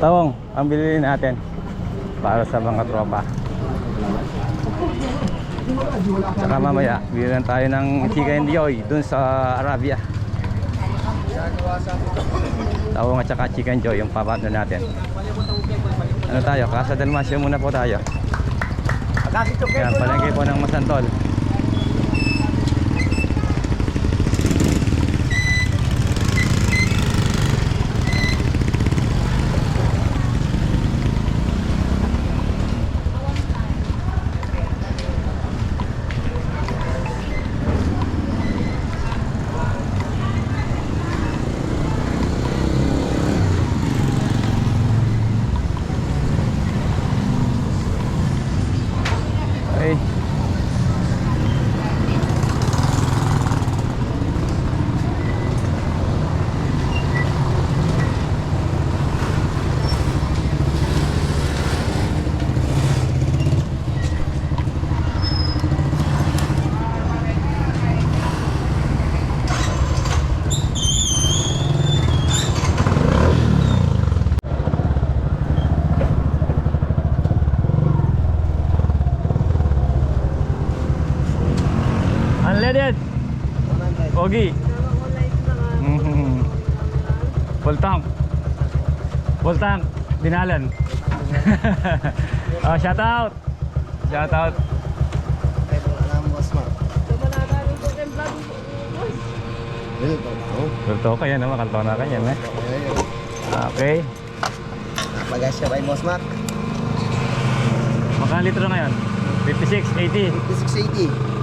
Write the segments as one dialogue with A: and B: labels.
A: Tawong, ang bilhin natin para sa mga tropa. Saka mamaya, bilhin tayo ng chicken joy dun sa Arabia. Tawong at saka chicken joy yung papatno natin. Ano tayo? Casa del Masyo muna po tayo. Yan, palengke po ng Masantol. Ay. Mhm. Full tank. Full tank. Dinalan. oh, shout out. Shout out. Berto ka yan, makanto na ka yan. Eh. Okay.
B: Magasya kay Boss Mac.
A: Magkano litro ngayon? 56, 80.
B: 5680.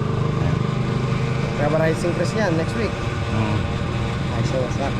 B: Kaya rising press niyan next week?
A: Mm.
B: Ay, so Boss Mac.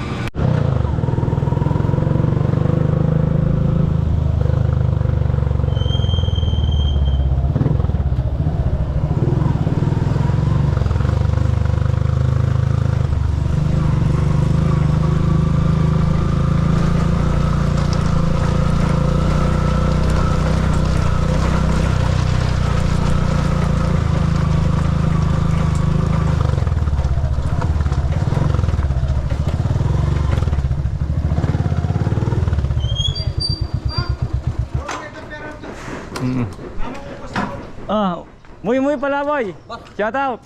A: Mm. Ah, muy muy pala boy. Shout out.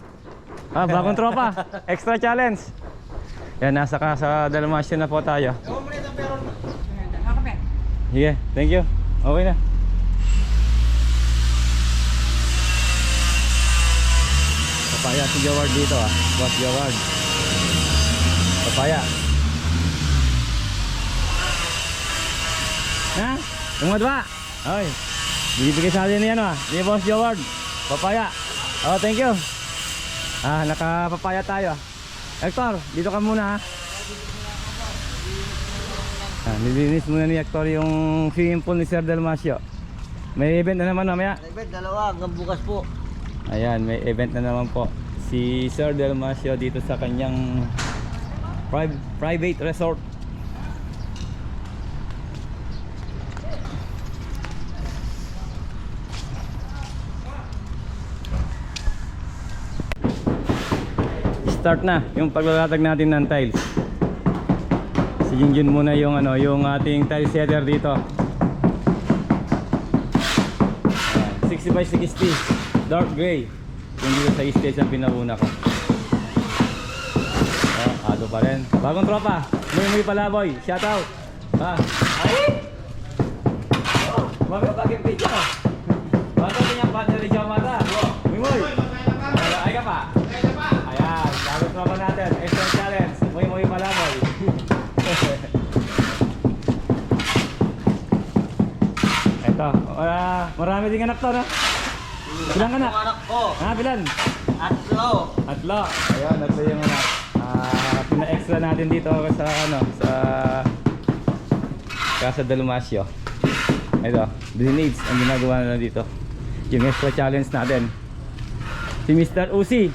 A: Ah, bagong tropa. Extra challenge. Yan, nasa ka sa Dalmasyo na po tayo. Sige, thank you. Okay na. Papaya si Jaward dito ah. Boss Jaward. Papaya. Ha? Tumadwa. Ay. Bibigay sa atin yan ah. Ni Boss Jaward. Papaya. Oh, thank you. Ah, nakapapaya tayo. Hector, dito ka muna ha. Ah, nilinis muna ni Hector yung swimming pool ni Sir Dalmasio. May event na naman mamaya.
B: David, dalawa hanggang bukas po.
A: Ayan, may event na naman po. Si Sir Dalmasio dito sa kanyang pri- private resort. Start na yung paglalatag natin ng tiles. Si Junjun muna yung ano, yung ating tile setter dito. Ayan, 60 by 60 dark gray. Yung dito sa stage ang pinauna ko. Oh, ago pa rin. Bagong tropa muy muy palaboy shout out. Ha ay! Oh, wag ka bagay bata niya partner ni Jamata muy muy Ay, ay ka pa ayan bagong tropa natin extra challenge muy muy palaboy Uh, marami din anak to, no? Bilang anak?
B: Anak ko,
A: Ha, bilan?
B: Atlo.
A: Atlo. Ayun, atlo yung anak. Ah, pina-extra natin dito sa ano, sa Casa Dalmasio. Ito, grenades ang ginagawa nila dito. Yung extra challenge natin. Si Mr. Uzi.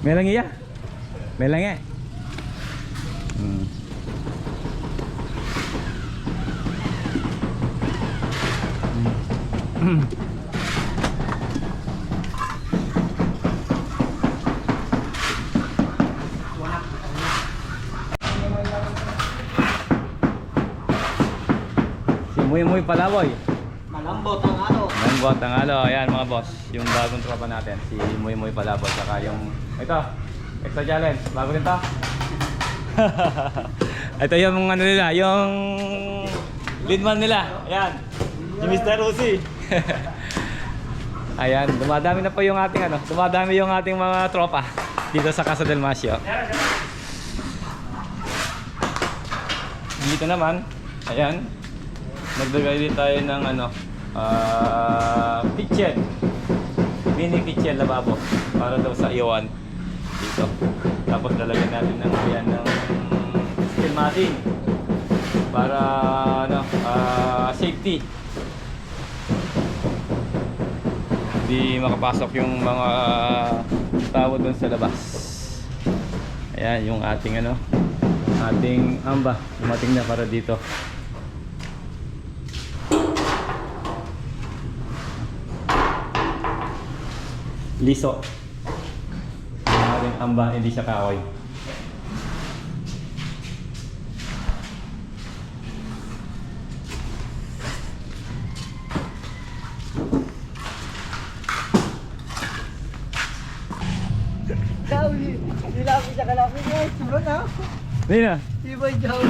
A: May langi ya? May Hmm. Si Muy Muy Palaboy.
B: Malambot ang alo.
A: Malambot ang alo. Ayan mga boss, yung bagong tropa natin. Si Muy Muy Palaboy. Saka yung, ito, extra challenge. Bago rin to ito yung ano nila, yung leadman nila, ayan, si Mr. Rusi. ayan, dumadami na po yung ating ano, dumadami yung ating mga tropa dito sa Casa del Masio. Dito naman, ayan, naglagay din tayo ng ano, ah kitchen. Mini kitchen lababo para daw sa iwan dito. Tapos lalagyan natin ng ayan ng steel matting para ano, ah, safety. Hindi makapasok yung mga tao doon sa labas. Ayan yung ating ano, ating amba dumating na para dito. liso. Yung ating amba, hindi siya kahoy.
B: Daw, nilapi sa kalapi niya. Suro na.
A: Hindi na.
B: Di ba Jaw?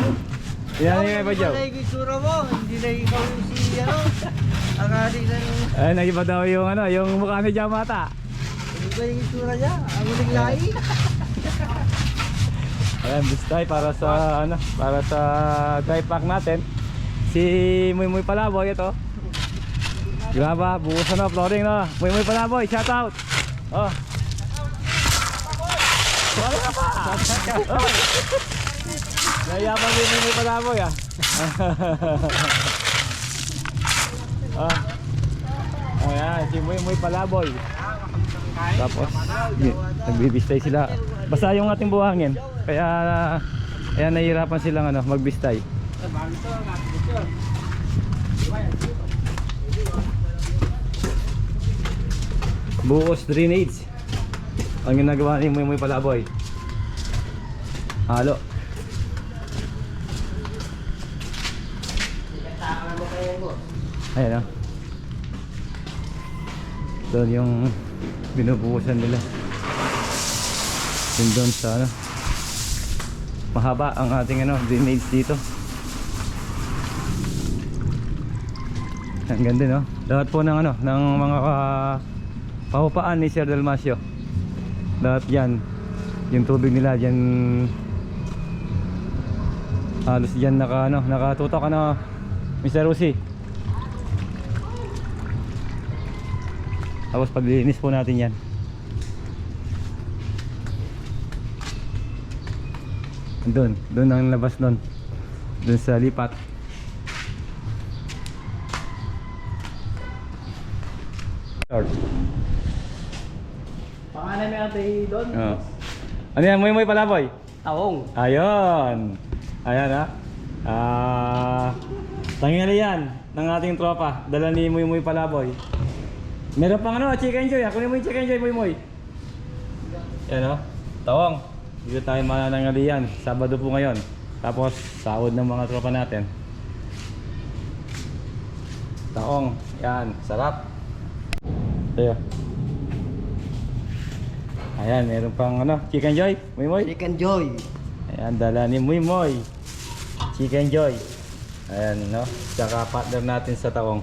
A: Yan yung iba dyan.
B: Hindi sura mo. Hindi na ikaw yung si ano. Ang ari ng...
A: Ay, nagiba daw yung ano, yung mukha ni Jamata.
B: Hindi ba yung sura niya? Ang uling lahi.
A: Ayan, bustay para sa ano, para sa dry pack natin. Si Muy Muy Palaboy ito. Graba, bukas na uploading na. Muy Muy Palaboy, shout out. Oh. Wala pa. Oh. Pa si Muy Muy Palaboy ah. ah. Ayan, si Muy Muy Palaboy. Tapos, nagbibistay sila. Basta yung ating buhangin. Kaya, kaya nahihirapan silang ano, magbistay. Buos drainage. Ang ginagawa ni Muy Muy Palaboy. Halo. Ayan ah. Doon yung binubuhusan nila. Yun doon sa ano. Mahaba ang ating ano, drainage dito. Ang ganda no. Lahat po ng ano, ng mga uh, pahupaan ni Sir Dalmasio. Lahat yan. Yung tubig nila diyan halos diyan naka ano, nakatutok ano Mr. Rusi. Tapos paglilinis po natin yan. Doon, doon ang labas doon. Doon sa lipat. Lord.
B: Pangalan mo ate doon?
A: Oh. Ano yan? Muy muy palaboy?
B: Taong.
A: Ayun. Ayan ha. Ah, tangyali yan ng ating tropa. Dala ni Muy Muy Palaboy. Meron pang ano, chicken joy. Ako ni mo yung chicken joy, Muy Muy. Yan o. Tawang. Dito tayo mananangali yan. Sabado po ngayon. Tapos, sahod ng mga tropa natin. Taong. Yan. Sarap. Tayo. Ayan, meron pang ano, chicken joy, Muy Muy.
B: Chicken Joy.
A: Ayan, dala ni Muy Moy. Chicken Joy. Ayan, no? Tsaka partner natin sa taong.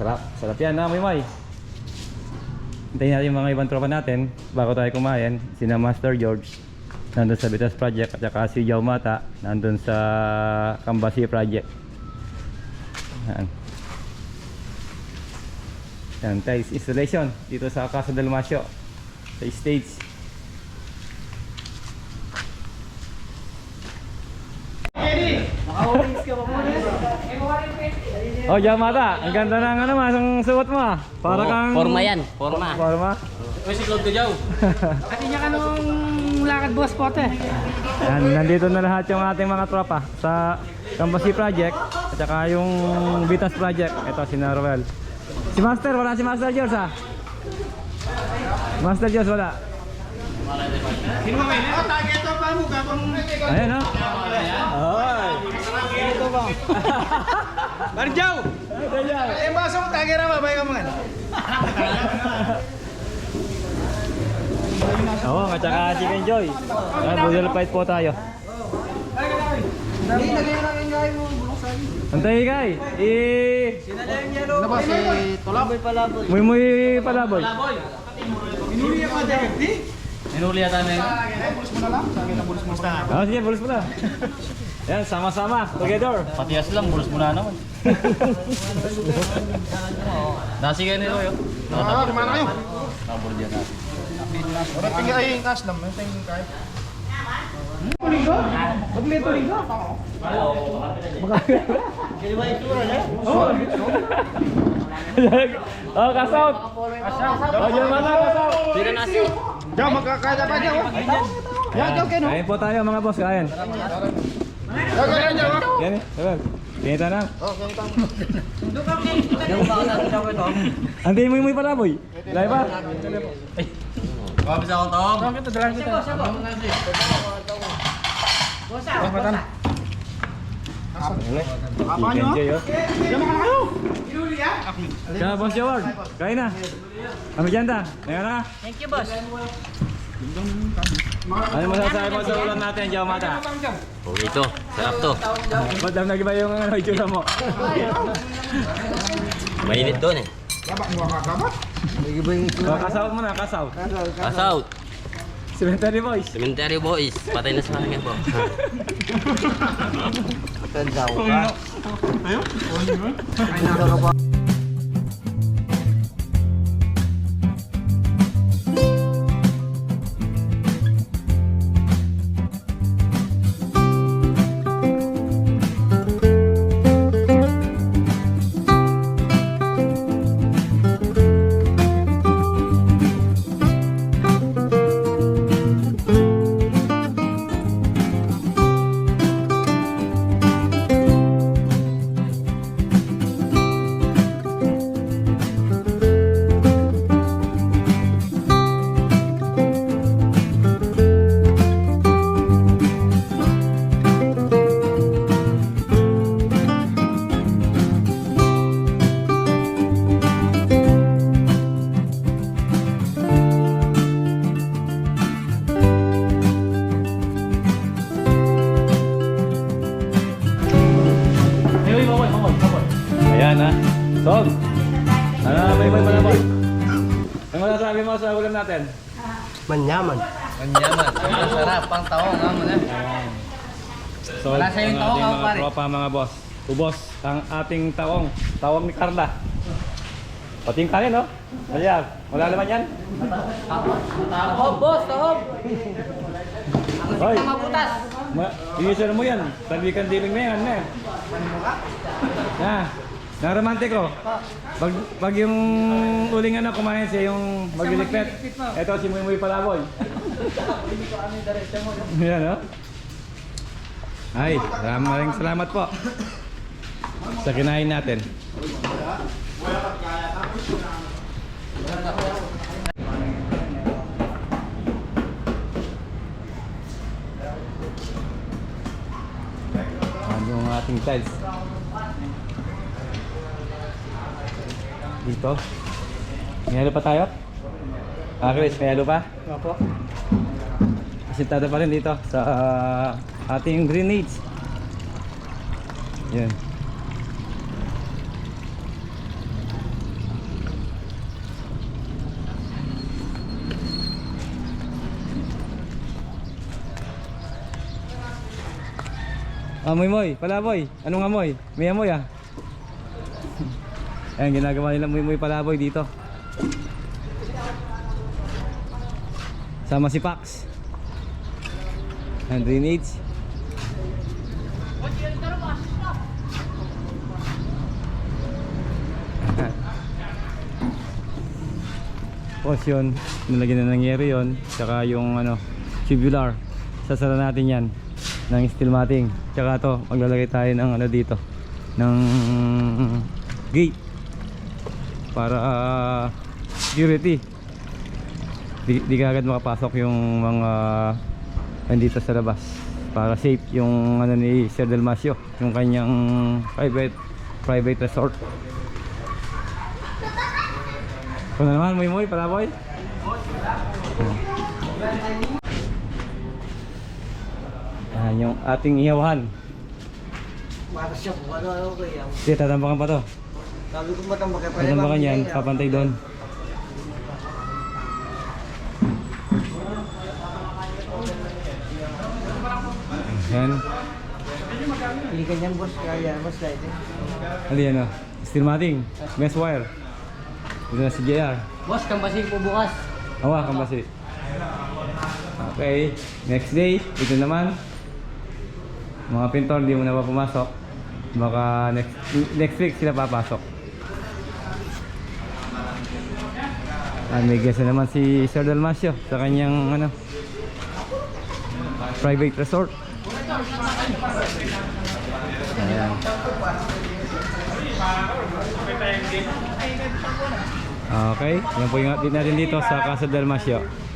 A: Sarap. Sarap yan, na Muy Moy. Hintayin natin yung mga ibang tropa natin bago tayo kumain. Sina Master George, nandun sa Bitas Project. At saka si Jao Mata, nandun sa Kambasi Project. Ayan. Yan, tiles installation dito sa Casa del Masio. Sa stage.
B: Nakaulis ka pa muna.
A: Oh, Yamata, ang ganda ng ano mas ang suot mo ah. Para
C: Oo,
A: kang
C: Forma yan, forma.
A: Forma.
C: Uy, si Claude Jaw.
B: Ate niya ka nung lakad boss pote.
A: Yan, nandito na lahat yung ating mga tropa sa Kambasi Project at saka yung Vitas Project. Ito si Narwell. Si Master, wala si Master George ah. Master George wala. Ayan oh. Ay.
B: Ito ba? Barjaw! Eh, basa mo tagira ba? Bayo mo nga.
A: Oo, at saka Chicken Joy. Ayan, Budol fight po tayo. Antay kay. Eh,
B: Ano ba si Tulaboy pala?
A: muy muy palaboy.
C: Minuli yata na yun.
A: Ah, sige, bulos mo na. Yan, sama-sama, together.
C: Patias lang, bulos mo na naman. Nasi kayo ni Roy, oh.
B: Ah, kumana kayo.
C: Nakabur dyan nasi.
B: Ora tinggal ay yung cash naman, tingin kayo.
A: oh, kasout. Oh, dyan mana kasout.
C: Sino nasi?
B: Jaw, magkakaya pa jaw. Ya, jaw kayo no.
A: Kain po tayo mga boss, kain.
B: Jaw.
A: Yan eh, sabi. Kinita na.
B: Oh, ganito.
A: Antayin mo yung muy palaboy. Lahi pa?
C: Kapis ako, Tom.
A: Chicken Joy, oh. Kaya boss Jaward, kain na. Kami dyan ta. Ngayon na.
D: Thank you, boss.
A: Ano masasabi mo sa ulam natin, Jaw Mata?
C: Okay to. Sarap to.
A: Lang nag-iba yung ano, itsura mo?
C: Mainit doon eh.
A: Oh, kasaw mo na, kasaw.
C: Out.
A: Cemetery Boys.
C: Cemetery boys. Patay na sa akin po.
A: Ayan
B: Manyaman.
C: Ang yaman. Ang sarap. Pang tao nga mo na.
A: So,
C: Wala sa yung
A: ang
C: taong,
A: ating
C: ah,
A: mga
C: pare.
A: tropa, mga boss. Ubos ang ating taong. Tawang ni Carla. Pati yung kanin, no? Ayan. Wala naman yan.
D: Tahob, boss, tahob.
A: Hoy.
D: Mabutas.
A: Ma Iisir mo yan. Talbikan diling na yan, eh. Na. Na romantiko. Pag, pag yung uling ano kumain siya yung magliligpit. Ito si Muy Muy Palaboy. Yan, no? Ay, maraming salamat po. Sa kinain natin. Ano yung ating tiles? Dito. May halo pa tayo? Ah, Chris, may halo pa?
B: Opo.
A: Asintada pa rin dito sa ah, ating grenades. Yan. Amoy moy, palaboy. Anong amoy? May amoy ah. Ayan, ginagawa nila muy muy palaboy dito. Sama si Pax. And drainage. Tapos yun, nilagyan na ng yero yun. Tsaka yung ano, tubular. Sasara natin yan ng steel matting. Tsaka to, maglalagay tayo ng ano dito. Ng gate. Para ah, security. Di, di kagad makapasok yung mga nandito sa labas. Para safe yung ano ni Sir Dalmasio. Yung kanyang private private resort. Ito na naman, muy muy, palaboy. Yan yung ating ihawahan.
B: Para siya kung ano ano ko yan.
A: Sige, tatambakan pa to.
B: Sabi ko matambak kayo.
A: Tatambakan yan, papantay doon. Yan.
B: Hindi kanyang boss kaya boss light eh.
A: Ano yan o? Steel matting. Mesh wire. Dito na si JR.
D: Boss, kambasing po bukas.
A: Awa, kambasi. Okay. Next day, ito naman. Mga pintor, hindi mo na pa pumasok. Baka next next week sila papasok. Ah, may guest na naman si Sir Dalmasio sa kanyang ano private resort. Ayan. Okay, yan po yung update natin dito sa Casa Dalmasio.